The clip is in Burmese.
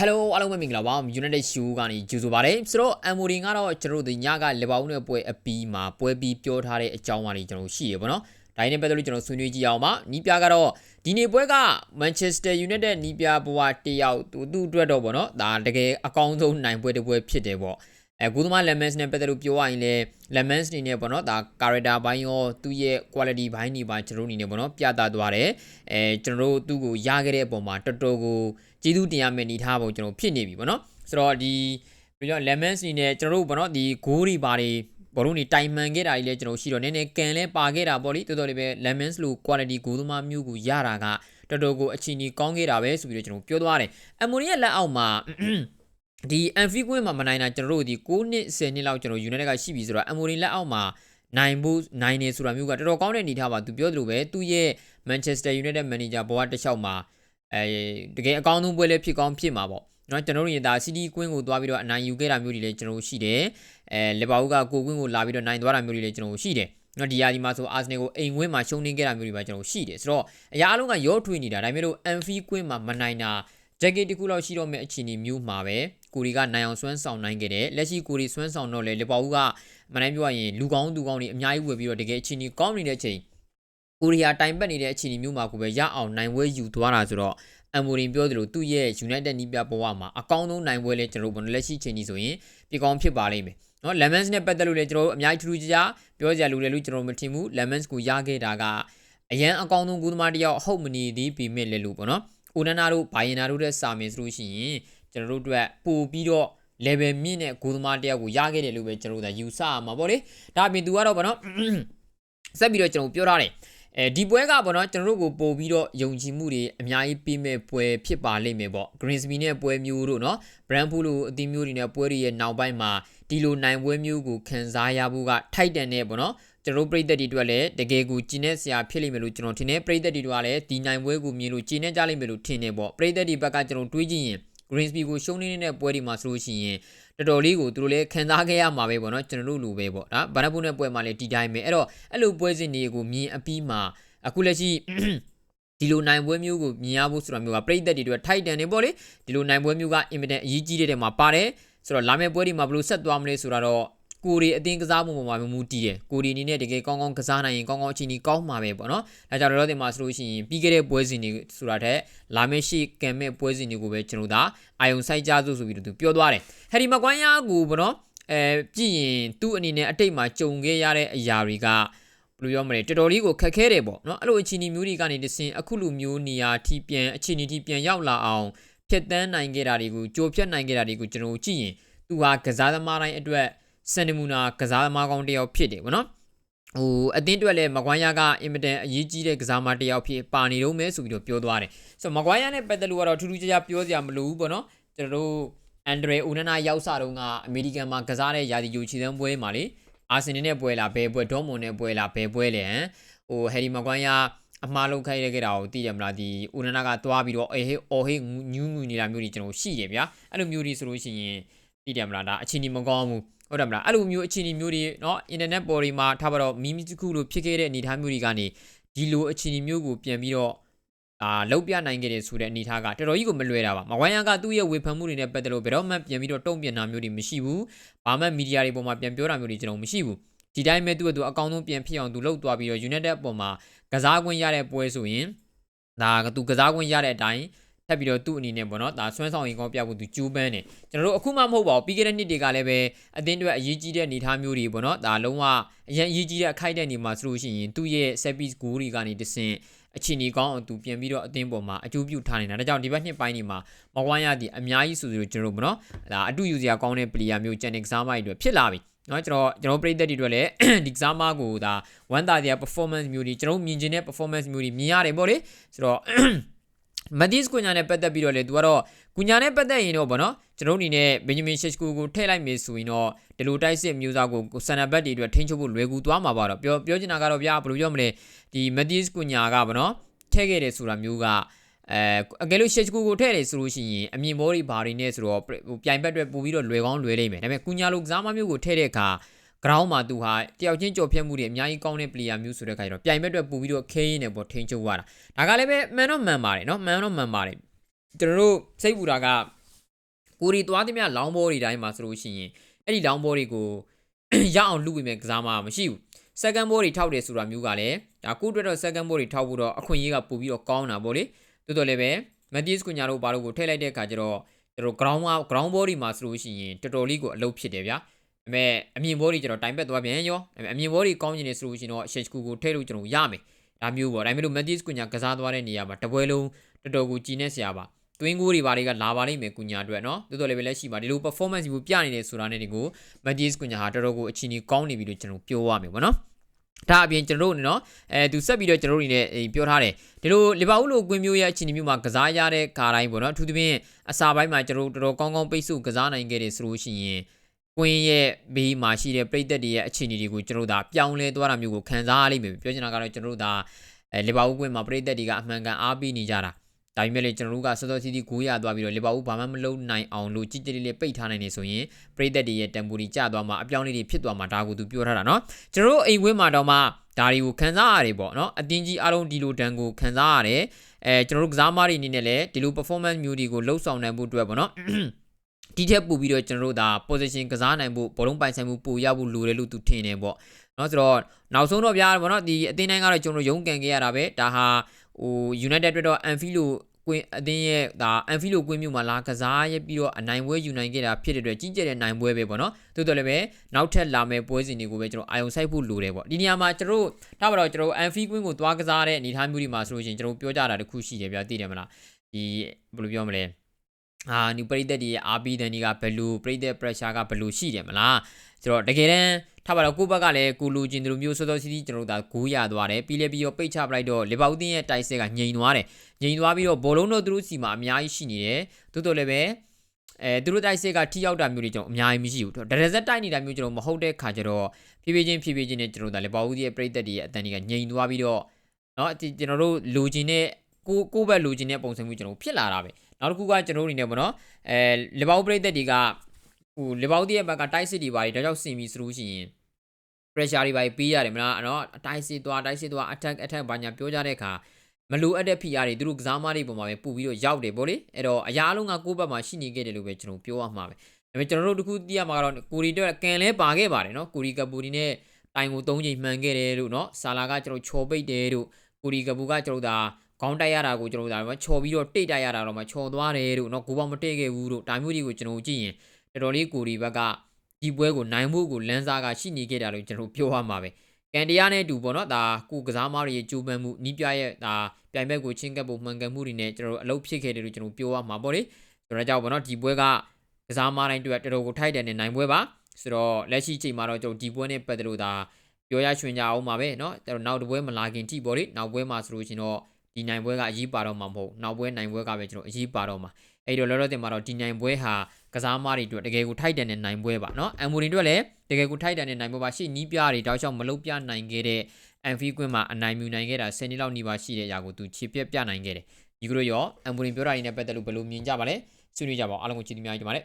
Hello အားလုံးပဲမင်္ဂလာပါ United Show ကနေကြိုဆိုပါရစေဆိုတော့ Amorin ကတော့ကျွန်တော်တို့ညကလေပေါင်းနဲ့ပွဲအပီးမှာပွဲပြီးပြောထားတဲ့အကြောင်းအရာတွေကျွန်တော်ရှိရပါတော့ဒါရင်းနဲ့ပတ်သက်လို့ကျွန်တော်ဆွေးနွေးကြည့်အောင်ပါနီးပြကတော့ဒီနေ့ပွဲက Manchester United နီးပြဘဝတယောက်သူသူ့အတွက်တော့ဗောနော်ဒါတကယ်အကောင်းဆုံးနိုင်ပွဲတစ်ပွဲဖြစ်တယ်ဗော အဲဂူသမား Lemons နဲ့ပတ်သက်လို့ပြောရရင်လည်း Lemons နေနဲ့ပေါ့နော်ဒါ character ဘိုင်းရောသူ့ရဲ့ quality ဘိုင်းတွေပါကျွန်တော်တို့အနေနဲ့ပေါ့နော်ပြသသွားတယ်အဲကျွန်တော်တို့သူ့ကိုရခဲ့တဲ့အပေါ်မှာတော်တော်ကိုကျေးဇူးတင်ရမယ့်အနေထားပုံကျွန်တော်ဖြစ်နေပြီပေါ့နော်ဆိုတော့ဒီဘယ်လို Lemons နေနဲ့ကျွန်တော်တို့ပေါ့နော်ဒီ goal တွေပါတွေဘောလုံးတွေတိုင်မှန်ခဲ့တာကြီးလည်းကျွန်တော်ရှိတော့နည်းနည်းကန်လဲပါခဲ့တာပေါ့လေတော်တော်လေးပဲ Lemons လို့ quality ဂိုးသမားမျိုးကိုရတာကတော်တော်ကိုအချီနီကောင်းခဲ့တာပဲဆိုပြီးတော့ကျွန်တော်ပြောသွားတယ်အမိုနီရဲ့လက်အောက်မှာ ဒီ Anfield ကွင်းမှာမနိုင်တာကျွန်တော်တို့ဒီ9နှစ်10နှစ်လောက်ကျွန်တော် United ကရှိပြီဆိုတော့အမိုနီလက်အောက်မှာနိုင်ဖို့နိုင်နေဆိုတာမျိုးကတော်တော်ကောင်းတဲ့အနေထားပါသူပြောသလိုပဲသူ့ရဲ့ Manchester United manager ဘဝတစ်လျှောက်မှာအဲတကယ်အကောင်းဆုံးပွဲလေးဖြစ်ကောင်းဖြစ်မှာပေါ့နော်ကျွန်တော်တို့ရင်ဒါ CD ကွင်းကိုသွားပြီးတော့အနိုင်ယူခဲ့တာမျိုးတွေလည်းကျွန်တော်တို့ရှိတယ်အဲလီဗာပူးကကိုကွင်းကိုလာပြီးတော့နိုင်သွားတာမျိုးတွေလည်းကျွန်တော်တို့ရှိတယ်နော်ဒီယာဒီမှာဆိုအာဆနယ်ကိုအိမ်ဝင်းမှာရှုံးနေခဲ့တာမျိုးတွေပါကျွန်တော်ရှိတယ်ဆိုတော့အရာအလုံးကရောထွေးနေတာဒါပေမဲ့လို့ Anfield ကွင်းမှာမနိုင်တာ ဂျက်ကက်တစ်ခုလောက်ရှိတော့မဲ့အခြေအနေမျိုးမှာပဲကိုရီကနိုင်အောင်ဆွမ်းဆောင်နိုင်ခဲ့တယ်လက်ရှိကိုရီဆွမ်းဆောင်တော့လေလီဗာပူးကမနိုင်ပြောရရင်လူကောင်းသူကောင်းတွေအများကြီးဝယ်ပြီးတော့တကယ်အခြေအနေကောင်းနေတဲ့အချိန်ကိုရီးယားတိုင်ပတ်နေတဲ့အခြေအနေမျိုးမှာကိုပဲရအောင်နိုင်ဝဲယူသွားတာဆိုတော့အမိုရင်ပြောသလိုသူ့ရဲ့ United နီးပြဘဝမှာအကောင်းဆုံးနိုင်ပွဲလဲကျွန်တော်တို့ဘယ်လိုလက်ရှိချိန်ကြီးဆိုရင်ပြကောင်းဖြစ်ပါလိမ့်မယ်နော် Lemons နဲ့ပတ်သက်လို့လည်းကျွန်တော်တို့အများကြီးထူးထူးခြားခြားပြောကြလို့လည်းလို့ကျွန်တော်မထင်ဘူး Lemons ကိုရခဲ့တာကအရန်အကောင်းဆုံးကူးသမားတစ်ယောက်ဟုတ်မနေသေးပေမဲ့လည်းလို့ပေါ့နော်။ အိုနနာတို့ဘိုင်ယနာတို့တဲ့စာမင်းဆိုလို့ရှိရင်ကျွန်တော်တို့အတွက်ပို့ပြီးတော့ level မြင့်တဲ့ဂိုးသမားတယောက်ကိုရခဲ့တယ်လို့ပဲကျွန်တော်တို့ကယူဆရမှာပေါ့လေ။ဒါအပြင်သူကတော့ဗောနော်ဆက်ပြီးတော့ကျွန်တော်ပြောထားတယ်။အဲဒီပွဲကပေါ့နော်ကျွန်တော်တို့ကိုပို့ပြီးတော့ယုံကြည်မှုတွေအများကြီးပေးမဲ့ပွဲဖြစ်ပါလိမ့်မယ်ပေါ့ Greensby နဲ့ပွဲမျိုးတို့နော် Brentford လိုအသင်းမျိုးတွေနဲ့ပွဲတွေရဲ့နောက်ပိုင်းမှာဒီလိုနိုင်ပွဲမျိုးကိုခံစားရဖို့ကထိုက်တန်တဲ့ပေါ့နော် ကျွန်တော်ပြည်သက်တွေအတွက်လည်းတကယ်ကိုကျင်းနေစရာဖြစ်လိမ့်မယ်လို့ကျွန်တော်ထင်တယ်ပြည်သက်တွေကလည်းဒီနိုင်ပွဲကိုမြင်လို့ကျင်းနေကြလိမ့်မယ်လို့ထင်တယ်ပေါ့ပြည်သက်တွေဘက်ကကျွန်တော်တွေးကြည့်ရင် Greensby ကိုရှုံးနေတဲ့ပွဲတွေမှာဆိုလို့ရှိရင်တော်တော်လေးကိုသူတို့လည်းခံစားခဲ့ရမှာပဲပေါ့နော်ကျွန်တော်တို့လိုပဲပေါ့ဒါဘာနပုနဲ့ပွဲမှာလည်းဒီတိုင်းပဲအဲ့တော့အဲ့လိုပွဲစဉ်တွေကိုမြင်အပြီးမှာအခုလက်ရှိဒီလိုနိုင်ပွဲမျိုးကိုမြင်ရဖို့ဆိုတာမျိုးကပြည်သက်တွေအတွက်ထိုက်တန်နေပေါ့လေဒီလိုနိုင်ပွဲမျိုးကအင်မတန်အရေးကြီးတဲ့တဲ့မှာပါတယ်ဆိုတော့လာမယ့်ပွဲတွေမှာဘယ်လိုဆက်သွားမလဲဆိုတာတော့ ကိုရီအတင်းကစားမှုပေါ်မှာမူတည်တယ်ကိုရီအနေနဲ့တကယ်ကောင်းကောင်းကစားနိုင်ရင်ကောင်းကောင်းအချိန်ကြီးကောင်းမှာပဲပေါ့နော်ဒါကြောင့်တော့ဒီမှာဆိုလို့ရှိရင်ပြီးခဲ့တဲ့ပွဲစဉ်တွေဆိုတာတဲ့လာမယ့်ရှိကံမဲ့ပွဲစဉ်တွေကိုပဲကျွန်တော်တို့အာယုံစိုက်ကြစို့ဆိုပြီးတော့သူပြောသွားတယ်ဟယ်ရီမကွိုင်းယာကိုပေါ့နော်အဲကြည့်ရင်သူ့အနေနဲ့အတိတ်မှာကြုံခဲ့ရတဲ့အရာတွေကဘယ်လိုပြောမလဲတော်တော်လေးကိုခက်ခဲတယ်ပေါ့နော်အဲ့လိုအခြေအနေမျိုးတွေကနေတဆင်အခုလိုမျိုးနေရာထိပြန်အခြေအနေထိပြန်ရောက်လာအောင်ဖြတ်တန်းနိုင်ခဲ့တာတွေကိုကြိုဖြတ်နိုင်ခဲ့တာတွေကိုကျွန်တော်ကြည့်ရင်သူဟာကစားသမားတိုင်းအတွက် စန်နမူနာကစားသမားကောင်းတစ်ယောက်ဖြစ်တယ်ဗောနော်ဟိုအတင်းတွက်လဲမကွိုင်းယာကအင်မတန်အရေးကြီးတဲ့ကစားမတစ်ယောက်ဖြစ်ပါနေတော့မဲဆိုပြီးတော့ပြောသွားတယ်ဆိုတော့မကွိုင်းယာနဲ့ပတ်သက်လို့ကတော့ထူးထူးခြားခြားပြောစရာမလိုဘူးဗောနော်ကျွန်တော်တို့အန်ဒရေအိုနနာရောက်စားတော့ကအမေရိကန်မှာကစားတဲ့ယာတီယိုချီတန်းပွဲမှာလေအာဆင်နယ်နဲ့ပွဲလားဘယ်ပွဲဒေါမွန်နဲ့ပွဲလားဘယ်ပွဲလဲဟမ်ဟိုဟယ်ရီမကွိုင်းယာအမှားလုပ်ခိုင်းရခဲ့တာကိုသိတယ်မလားဒီဦးနနာကသွားပြီးတော့အေးဟေးအော်ဟေးညူးငူနေတာမျိုးတွေကျွန်တော်ရှိတယ်ဗျာအဲ့လိုမျိုးတွေဆိုလို့ရှိရင်သိတယ်မလားဒါအချင်းကြီးမကောင်းဘူး ဟုတ်တယ်မလားအဲ့လိုမျိုးအခြေအနေမျိုးတွေเนาะအင်တာနက်ပေါ်တွေမှာထားပါတော့မီမီတစ်ခုလိုဖြစ်ခဲ့တဲ့အနေအထားမျိုးတွေကနေဒီလိုအခြေအနေမျိုးကိုပြန်ပြီးတော့အာလောက်ပြနိုင်ခဲ့တဲ့ဆိုတဲ့အနေအထားကတော်တော်ကြီးကိုမလွယ်တာပါမဝိုင်းရကသူ့ရဲ့ဝေဖန်မှုတွေနဲ့ပတ်သက်လို့ဘယ်တော့မှပြန်ပြီးတော့တုံ့ပြန်တာမျိုးတွေမရှိဘူးဘာမှမီဒီယာတွေပေါ်မှာပြန်ပြောတာမျိုးတွေကျွန်တော်မရှိဘူးဒီတိုင်းပဲသူ့ကသူအကောင်းဆုံးပြန်ဖြစ်အောင်သူလှုပ်သွားပြီးတော့ United အပေါ်မှာကစားခွင့်ရတဲ့ပွဲဆိုရင်ဒါကသူကစားခွင့်ရတဲ့အတိုင်း ထပ်ပြီးတော့သူ့အနေနဲ့ပေါ့နော်ဒါဆွမ်းဆောင်ရင်ကောင်းပြဖို့သူကြိုးပမ်းတယ်ကျွန်တော်တို့အခုမှမဟုတ်ပါဘူးပြီးခဲ့တဲ့နှစ်တွေကလည်းပဲအသင်းတွေအရေးကြီးတဲ့အနေအထားမျိုးတွေပေါ့နော်ဒါလုံးဝအရင်အရေးကြီးတဲ့အခိုက်အတန့်နေမှာဆိုလို့ရှိရင်သူ့ရဲ့ set piece goal တွေကနေတဆင့်အချင်းကြီးကောင်းအောင်သူပြန်ပြီးတော့အသင်းပေါ်မှာအကျိုးပြုထားနေတာဒါကြောင့်ဒီဘက်နှစ်ပိုင်းတွေမှာမဝိုင်းရသည့်အများကြီးဆိုဆိုကျွန်တော်တို့ပေါ့နော်ဒါအတူယူစရာကောင်းတဲ့ player မျိုးကျန်တဲ့ကစားမတွေဖြစ်လာပြီနော်ကျွန်တော်ကျွန်တော်ပြည်သက်တွေအတွက်လည်းဒီကစားမကိုဒါဝမ်တာဒီယာ performance မျိုးတွေကျွန်တော်မြင်ကျင်တဲ့ performance မျိုးတွေမြင်ရတယ်ပေါ့လေဆိုတော့ မဒီစ်ကွညာနဲ့ပတ်သက်ပြီးတော့လေသူကတော့ကွညာနဲ့ပတ်သက်ရင်တော့ဗောနော်ကျွန်တော်အနေနဲ့ဘင်ဂျမင်ရှက်စကူကိုထည့်လိုက်မယ်ဆိုရင်တော့ဒီလိုတိုက်စစ်မျိုးသားကိုဆန်နာဘတ်တွေအတွက်ထိန်းချုပ်ဖို့လွယ်ကူသွားမှာပါတော့ပြောပြောချင်တာကတော့ဗျာဘယ်လိုပြောမလဲဒီမဒီစ်ကွညာကဗောနော်ထည့်ခဲ့တယ်ဆိုတာမျိုးကအဲအကယ်လို့ရှက်ကူကိုထည့်တယ်ဆိုလို့ရှိရင်အမြင်ဘောတွေဘာတွေနဲ့ဆိုတော့ပြိုင်ဘက်တွေပို့ပြီးတော့လွယ်ကောင်းလွယ်လိမ့်မယ်ဒါပေမဲ့ကွညာလိုကစားမမျိုးကိုထည့်တဲ့အခါ ground မှာသူဟာတယောက်ချင်းကြော်ဖြတ်မှုတွေအများကြီးကောင်းတဲ့ player မျိုးဆိုတဲ့ခါကျတော့ပြိုင်ဘက်အတွက်ပူပြီးတော့ခဲရင်းနေပေါ်ထိန်ချုပ်သွားတာဒါကလည်းပဲမှန်တော့မှန်ပါတယ်နော်မှန်တော့မှန်ပါတယ်ကျွန်တော်တို့စိတ်ပူတာကကိုရီသွားသမျှလောင်းဘောတွေတိုင်းမှာဆိုလို့ရှိရင်အဲ့ဒီလောင်းဘောတွေကိုရအောင်လူပေးမယ်ကစားမှာမရှိဘူး second ball တွေထောက်တယ်ဆိုတာမျိုးကလည်းဒါကိုအတွက်တော့ second ball တွေထောက်ဖို့တော့အခွင့်အရေးကပိုပြီးတော့ကောင်းတာပေါ့လေတိုးတော်လည်းပဲ Matthias ကွန်ညာတို့ဘာလို့ကိုထည့်လိုက်တဲ့အခါကျတော့ကျွန်တော် ground ground ball တွေမှာဆိုလို့ရှိရင်တော်တော်လေးကိုအလုပ်ဖြစ်တယ်ဗျာ ဒါပေမဲ့အမြင်ဘောတွေကျွန်တော်တိုင်ပက်သွားပြန်ရောဒါပေမဲ့အမြင်ဘောတွေကောင်းနေတယ်ဆိုလို့ရှိရင်တော့ Sheshku ကိုထည့်လို့ကျွန်တော်ရမယ်ဒါမျိုးပေါ့ဒါပေမဲ့လို့ Matthews ကွန်ညာကစားသွားတဲ့နေရာမှာတပွဲလုံးတော်တော်ကိုကြည်နေစရာပါတွင်းကိုတွေဘာတွေကလာပါလိမ့်မယ်ကွန်ညာအတွက်နော်တိုးတော်လည်းပဲလက်ရှိပါဒီလို performance ကိုပြနေတယ်ဆိုတာနဲ့ဒီကို Matthews ကွန်ညာဟာတော်တော်ကိုအချီနီကောင်းနေပြီလို့ကျွန်တော်ပြောရမယ်ပေါ့နော်ဒါအပြင်ကျွန်တော်တို့နော်အဲသူဆက်ပြီးတော့ကျွန်တော်တို့အနေနဲ့ပြောထားတယ်ဒီလိုလီဗာပူးလိုကွင်းမျိုးရဲ့အခြေအနေမျိုးမှာကစားရတဲ့ခါတိုင်းပေါ့နော်အထူးသဖြင့်အစာပိုင်းမှာကျွန်တော်တို့တော်တော်ကောင်းကောင်းပိတ်ဆို့ကစားနိုင်ခဲ့တယ်ဆိုလို့ရှိရင် ကွင်းရဲ့ဘေးမှာရှိတဲ့ပြည်သက်တွေရဲ့အခြေအနေတွေကိုကျွန်တော်တို့ဒါပြောင်းလဲသွားတာမျိုးကိုခံစားရလိမ့်မယ်ပြောချင်တာကတော့ကျွန်တော်တို့ဒါအဲလီဗာပူးကွင်းမှာပြည်သက်တွေကအမှန်ကန်အားပေးနေကြတာဒါပေမဲ့လေကျွန်တော်တို့ကစောစောစီးစီးကိုရသွားပြီးတော့လီဗာပူးဘာမှမလုပ်နိုင်အောင်လို့ကြီးကြီးလေးလေးပိတ်ထားနိုင်နေဆိုရင်ပြည်သက်တွေရဲ့တန်ဖိုးကြီးကျသွားမှာအပြောင်းလေးတွေဖြစ်သွားမှာဒါကိုသူပြောထားတာเนาะကျွန်တော်တို့အိမ်ဝင်းမှာတော့မှဒါတွေကိုခံစားရတယ်ပေါ့เนาะအတင်းကြီးအားလုံးဒီလိုတန်ကိုခံစားရတယ်အဲကျွန်တော်တို့ကစားမားတွေအနေနဲ့လည်းဒီလို performance မျိုးတွေကိုလှုပ်ဆောင်နိုင်ဖို့အတွက်ပေါ့เนาะ ဒီထက်ပိုပြီးတော့ကျွန်တော်တို့ဒါ position ကစားနိုင်ဖို့ဘောလုံးပိုင်ဆိုင်မှုပိုရဖို့လိုတယ်လို့သူထင်တယ်ပေါ့နော်ဆိုတော့နောက်ဆုံးတော့ဗျာဗောနော်ဒီအသင်းတိုင်းကတော့ကျွန်တော်ရုံးကန်ခဲ့ရတာပဲဒါဟာဟို United အတွက်တော့ Anfield လို့ကွင်းအသင်းရဲ့ဒါ Anfield လို့ကွင်းမြို့မှာလာကစားရပြီးတော့အနိုင်ပွဲယူနိုင်ခဲ့တာဖြစ်တဲ့အတွက်ကြီးကျယ်တဲ့နိုင်ပွဲပဲပေါ့နော်တိုးတော်လည်းပဲနောက်ထပ်လာမယ့်ပွဲစဉ်တွေကိုပဲကျွန်တော်အာရုံစိုက်ဖို့လိုတယ်ပေါ့ဒီနေရာမှာကျွန်တော်တို့ထားပါတော့ကျွန်တော် Anfield ကွင်းကိုသွားကစားတဲ့အနေအထားမျိုးတွေမှာဆိုလို့ရှိရင်ကျွန်တော်ပြောကြတာတခုရှိတယ်ဗျာသိတယ်မလားဒီဘယ်လိုပြောမလဲ အာဒီပရိသတ်တွေရဲ့အားပေးတဲ့နေကဘယ်လိုပရိသတ် pressure ကဘယ်လိုရှိတယ်မလားဆိုတော့တကယ်တမ်းထားပါတော့ကိုဘက်ကလည်းကိုလူချင်းတို့မျိုးစောစောစီးစီးကျွန်တော်တို့ဒါဂိုးရသွားတယ်ပြီးလဲပြီးတော့ပိတ်ချပလိုက်တော့လီဗာပူးတင်းရဲ့တိုက်ဆက်ကငြိမ်သွားတယ်ငြိမ်သွားပြီးတော့ဘောလုံးတို့သူတို့စီမှာအများကြီးရှိနေတယ်တိုးတိုးလည်းပဲအဲသူတို့တိုက်ဆက်ကထိရောက်တာမျိုးတွေကျွန်တော်အများကြီးမရှိဘူးဒရဇက်တိုက်နေတာမျိုးကျွန်တော်မဟုတ်တဲ့ခါကျတော့ဖြည်းဖြည်းချင်းဖြည်းဖြည်းချင်းနဲ့ကျွန်တော်ဒါလီဗာပူးရဲ့ပရိသတ်တွေရဲ့အတန်တွေကငြိမ်သွားပြီးတော့เนาะကျွန်တော်တို့လူချင်းနဲ့ ကိုကိုဘက်လူချင်းတဲ့ပုံစံမျိုးကျွန်တော်ဖြစ်လာတာပဲနောက်တစ်ခုကကျွန်တော်တို့အနေနဲ့ပေါ့နော်အဲလီဗာပူးပရိသတ်တွေကဟိုလီဗာပူးရဲ့ဘက်ကတိုက်စစ်တွေပါတယ်ဒါကြောင့်စင်ပြီးဆိုလို့ရှိရင် pressure တွေပါပေးရတယ်မလားနော်အတိုင်းစစ်သွားတိုင်းစစ်သွား attack attack ဘာညာပြောကြတဲ့အခါမလိုအပ်တဲ့ဖိအားတွေသူတို့ကစားမတွေပုံမှာပဲပူပြီးတော့ရောက်တယ်ဗောလေအဲ့တော့အရာလုံးကကိုယ့်ဘက်မှာရှိနေခဲ့တယ်လို့ပဲကျွန်တော်ပြောရမှာပဲဒါပေမဲ့ကျွန်တော်တို့တခုသိရမှာကတော့ကိုရီတော့ကန်လဲပါခဲ့ပါတယ်နော်ကိုရီကပူဒီနဲ့တိုင်ကို၃ချိန်မှန်ခဲ့တယ်လို့နော်ဆာလာကကျွန်တော်ချော်ပိတ်တယ်လို့ကိုရီကပူကကျွန်တော်ဒါ ခေါင်းတိုက်ရတာကိုကျွန်တော်ဒါချော်ပြီးတော့တိတ်တိုက်ရတာတော့မှချော်သွားတယ်လို့နော်ကိုပေါမတိတ်ခဲ့ဘူးလို့ဒါမျိုးတွေကိုကျွန်တော်ကြည့်ရင်တော်တော်လေးကိုရီဘက်ကဒီပွဲကိုနိုင်ဖို့ကိုလန်းစားကရှိနေခဲ့တာလို့ကျွန်တော်ပြောရမှာပဲကန်တရားနဲ့အတူပေါ့နော်ဒါကိုကစားမားတွေရဲ့ကြိုးပမ်းမှုနီးပြရဲ့ဒါပြိုင်ဘက်ကိုချင်းကပ်ဖို့မှန်ကန်မှုတွေနဲ့ကျွန်တော်တို့အလုပ်ဖြစ်ခဲ့တယ်လို့ကျွန်တော်ပြောရမှာပေါ့လေဆိုတော့ကြောင့်ပေါ့နော်ဒီပွဲကကစားမားတိုင်းတွေ့တော်တော်ကိုထိုက်တယ်နဲ့နိုင်ပွဲပါဆိုတော့လက်ရှိချိန်မှာတော့ကျွန်တော်ဒီပွဲနဲ့ပတ်သက်လို့ဒါပြောရရွှင်ကြအောင်ပါပဲเนาะကျွန်တော်နောက်တစ်ပွဲမလာခင်ထိပေါ့လေနောက်ပွဲမှာဆိုလို့ရှင်တော့ ဒီနိုင်ပွဲကအရေးပါတော့မှာမဟုတ်နောက်ပွဲနိုင်ပွဲကပဲကျွန်တော်အရေးပါတော့မှာအဲ့တော့လောလောဆယ်မှာတော့ဒီနိုင်ပွဲဟာကစားမားတွေအတွက်တကယ်ကိုထိုက်တန်တဲ့နိုင်ပွဲပါเนาะအမ်မိုရီအတွက်လည်းတကယ်ကိုထိုက်တန်တဲ့နိုင်ပွဲပါရှေ့နီးပြတွေတောက်လျှောက်မလုပ်ပြနိုင်ခဲ့တဲ့အန်ဖီကွင်းမှာအနိုင်မြူနိုင်ခဲ့တာ10နှစ်လောက်နီးပါးရှိတဲ့အရာကိုသူခြေပြက်ပြနိုင်ခဲ့တယ်ဒီကလိုရောအမ်မိုရီပြောတာရင်းနဲ့ပတ်သက်လို့ဘယ်လိုမြင်ကြပါလဲဆွေးနွေးကြပါအောင်အားလုံးကိုချစ်တီများကြပါလေ